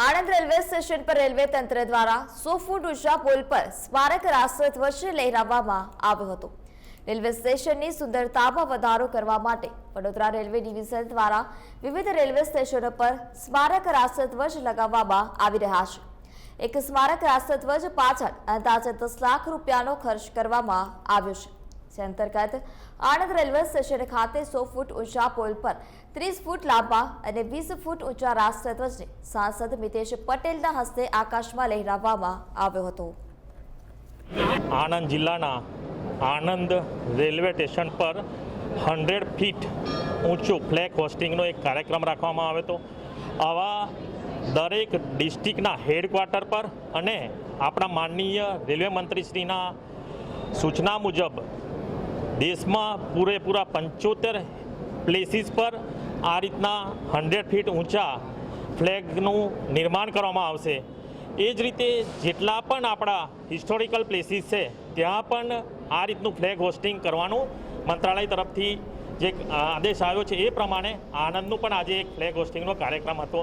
Anand railway station પર railway તંત્ર દ્વારા સો ફૂટ ઊંચા પુલ પર સ્મારક રાષ્ટ્ર ધ્વજ લહેરાવવામાં આવ્યો હતો. રેલવે સ્ટેશનની સુંદરતામાં વધારો કરવા માટે વડોદરા રેલવે ડિવિઝન દ્વારા વિવિધ રેલવે સ્ટેશનો પર સ્મારક રાષ્ટ્રધ્વજ લગાવવામાં આવી રહ્યા છે. એક સ્મારક રાષ્ટ્રધ્વજ પાછળ અંદાજે દસ લાખ રૂપિયાનો ખર્ચ કરવામાં આવ્યો છે. જે અંતર્ગત આણંદ રેલવે સ્ટેશન ખાતે સો ફૂટ ઊંચા પોલ પર ત્રીસ ફૂટ લાંબા અને વીસ ફૂટ ઊંચા રાષ્ટ્રધ્વજને સાંસદ મિતેશ પટેલના હસ્તે આકાશમાં લહેરાવવામાં આવ્યો હતો. આણંદ જિલ્લાના આણંદ રેલવે સ્ટેશન પર હંડ્રેડ ફીટ ઊંચું ફ્લેગ હોસ્ટિંગનો એક કાર્યક્રમ રાખવામાં આવ્યો હતો. આવા દરેક ડિસ્ટ્રિક્ટના હેડક્વાર્ટર પર અને આપણા માનનીય રેલવે મંત્રીશ્રીના સૂચના મુજબ દેશમાં પૂરેપૂરા પંચોતેર પ્લેસીસ પર આ રીતના હંડ્રેડ ફીટ ઊંચા ફ્લેગનું નિર્માણ કરવામાં આવશે. એ જ રીતે જેટલા પણ આપણા હિસ્ટોરિકલ પ્લેસીસ છે, ત્યાં પણ આ રીતનું ફ્લેગ હોસ્ટિંગ કરવાનું મંત્રાલય તરફથી જે આદેશ આવ્યો છે, એ પ્રમાણે આનંદનું પણ આજે એક ફ્લેગ હોસ્ટિંગનો કાર્યક્રમ હતો.